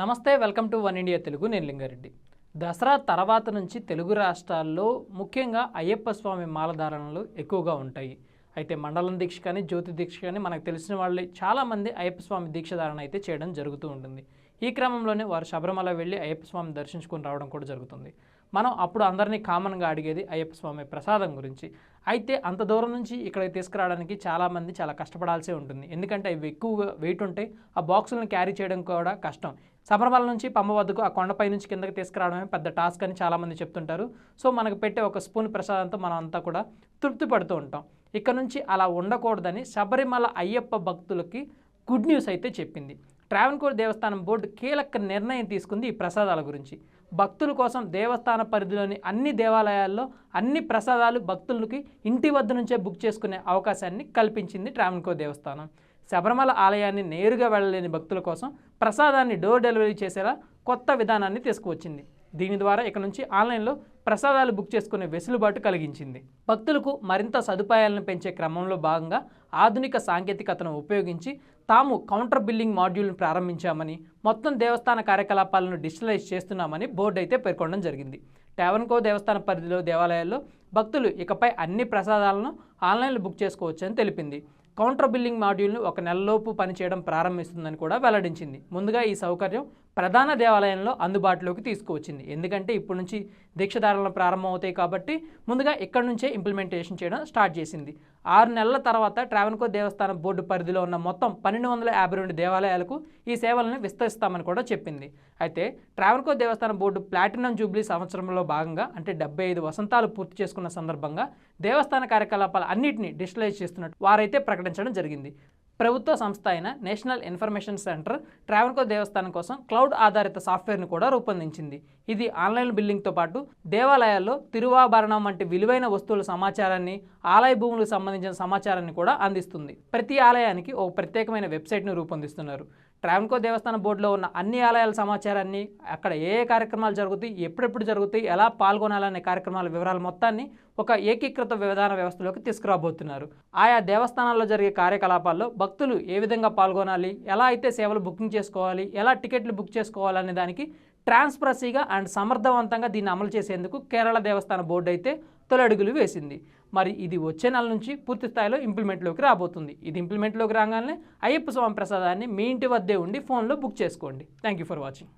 నమస్తే welcome to one India Telugu. నేను లింగారెడ్డి. దసరా తర్వాత నుంచి తెలుగు రాష్ట్రాల్లో ముఖ్యంగా అయ్యప్ప స్వామి మాలధారణలు ఎక్కువగా ఉంటాయి. అయితే మండలం దీక్ష కానీ జ్యోతి దీక్ష కానీ మనకు తెలిసిన వాళ్ళు చాలామంది అయ్యప్ప స్వామి దీక్ష ధారణ అయితే చేయడం జరుగుతూ ఉంటుంది. ఈ క్రమంలోనే వారు శబరిమల వెళ్ళి అయ్యప్ప స్వామిని దర్శించుకొని రావడం కూడా జరుగుతుంది. మనం అప్పుడు అందరినీ కామన్గా అడిగేది అయ్యప్ప స్వామి ప్రసాదం గురించి. అయితే అంత దూరం నుంచి ఇక్కడ తీసుకురావడానికి చాలామంది చాలా కష్టపడాల్సి ఉంటుంది. ఎందుకంటే అవి ఎక్కువగా వెయిట్ ఉంటాయి ఆ బాక్సులను క్యారీ చేయడం కూడా కష్టం. శబరిమల నుంచి పంబ వద్దకు ఆ కొండపై నుంచి కిందకి తీసుకురావడమే పెద్ద టాస్క్ అని చాలామంది చెప్తుంటారు. సో మనకు పెట్టే ఒక స్పూన్ ప్రసాదంతో మనం అంతా కూడా తృప్తి పడుతూ ఉంటాం. ఇక్కడ నుంచి అలా ఉండకూడదని శబరిమల అయ్యప్ప భక్తులకి గుడ్ న్యూస్ అయితే చెప్పింది. ట్రావెన్కోర్ దేవస్థానం బోర్డు కీలక నిర్ణయం తీసుకుంది ఈ ప్రసాదాల గురించి. భక్తుల కోసం దేవస్థాన పరిధిలోని అన్ని దేవాలయాల్లో అన్ని ప్రసాదాలు భక్తులకి ఇంటి వద్ద నుంచే బుక్ చేసుకునే అవకాశాన్ని కల్పించింది ట్రావెన్కోర్ దేవస్థానం. శబరిమల ఆలయాన్ని నేరుగా వెళ్ళలేని భక్తుల కోసం ప్రసాదాన్ని డోర్ డెలివరీ చేసేలా కొత్త విధానాన్ని తీసుకువచ్చింది. దీని ద్వారా ఇక నుంచి ఆన్లైన్లో ప్రసాదాలు బుక్ చేసుకునే వెసులుబాటు కలిగించింది. భక్తులకు మరింత సదుపాయాలను పెంచే క్రమంలో భాగంగా ఆధునిక సాంకేతికతను ఉపయోగించి తాము కౌంటర్ బిల్లింగ్ మాడ్యూల్ను ప్రారంభించామని మొత్తం దేవస్థాన కార్యకలాపాలను డిజిటలైజ్ చేస్తున్నామని బోర్డు అయితే పేర్కొనడం జరిగింది. టావెన్కో దేవస్థాన పరిధిలో దేవాలయాల్లో భక్తులు ఇకపై అన్ని ప్రసాదాలను ఆన్లైన్లో బుక్ చేసుకోవచ్చని తెలిపింది. కౌంటర్ బిల్లింగ్ మాడ్యూల్ను ఒక నెలలోపు పనిచేయడం ప్రారంభిస్తుందని కూడా వెల్లడించింది. ముందుగా ఈ సౌకర్యం ప్రధాన దేవాలయంలో అందుబాటులోకి తీసుకువచ్చింది. ఎందుకంటే ఇప్పటి నుంచి దీక్షధారణలు ప్రారంభమవుతాయి కాబట్టి ముందుగా ఇక్కడి నుంచే ఇంప్లిమెంటేషన్ చేయడం స్టార్ట్ చేసింది. ఆరు నెలల తర్వాత ట్రావెన్కో దేవస్థానం బోర్డు పరిధిలో ఉన్న మొత్తం పన్నెండు వందల యాభై రెండు దేవాలయాలకు ఈ సేవలను విస్తరిస్తామని కూడా చెప్పింది. అయితే ట్రావెన్కో దేవస్థానం బోర్డు ప్లాటినం జూబ్లీ సంవత్సరంలో భాగంగా అంటే డెబ్బై ఐదు వసంతాలు పూర్తి చేసుకున్న సందర్భంగా దేవస్థాన కార్యకలాపాలు అన్నింటినీ డిజిటలైజ్ చేస్తున్నట్టు వారైతే ప్రకటించడం జరిగింది. ప్రభుత్వ సంస్థ అయిన నేషనల్ ఇన్ఫర్మేషన్ సెంటర్ ట్రావెన్కో దేవస్థానం కోసం క్లౌడ్ ఆధారిత సాఫ్ట్వేర్ను కూడా రూపొందించింది. ఇది ఆన్లైన్ బిల్లింగ్తో పాటు దేవాలయాల్లో తిరువాభరణం వంటి విలువైన వస్తువుల సమాచారాన్ని ఆలయ భూములకు సంబంధించిన సమాచారాన్ని కూడా అందిస్తుంది. ప్రతి ఆలయానికి ఒక ప్రత్యేకమైన వెబ్సైట్ను రూపొందిస్తున్నారు. ట్రావెన్కో దేవస్థానం బోర్డులో ఉన్న అన్ని ఆలయాల సమాచారాన్ని అక్కడ ఏ కార్యక్రమాలు జరుగుతాయి ఎప్పుడెప్పుడు జరుగుతాయి ఎలా పాల్గొనాలనే కార్యక్రమాల వివరాలు మొత్తాన్ని ఒక ఏకీకృత విధాన వ్యవస్థలోకి తీసుకురాబోతున్నారు. ఆయా దేవస్థానాల్లో జరిగే కార్యకలాపాల్లో భక్తులు ఏ విధంగా పాల్గొనాలి ఎలా అయితే సేవలు బుకింగ్ చేసుకోవాలి ఎలా టికెట్లు బుక్ చేసుకోవాలనే దానికి ట్రాన్స్పరసీగా అండ్ సమర్థవంతంగా దీన్ని అమలు చేసేందుకు కేరళ దేవస్థాన బోర్డు అయితే తొలి అడుగులు వేసింది. మరి ఇది వచ్చే నెల నుంచి పూర్తి స్థాయిలో ఇంప్లిమెంట్లోకి రాబోతుంది. ఇది ఇంప్లిమెంట్లోకి రాగానే అయ్యప్ప స్వామి ప్రసాదాన్ని మీ ఇంటి వద్దే ఉండి ఫోన్లో బుక్ చేసుకోండి. Thank you for watching.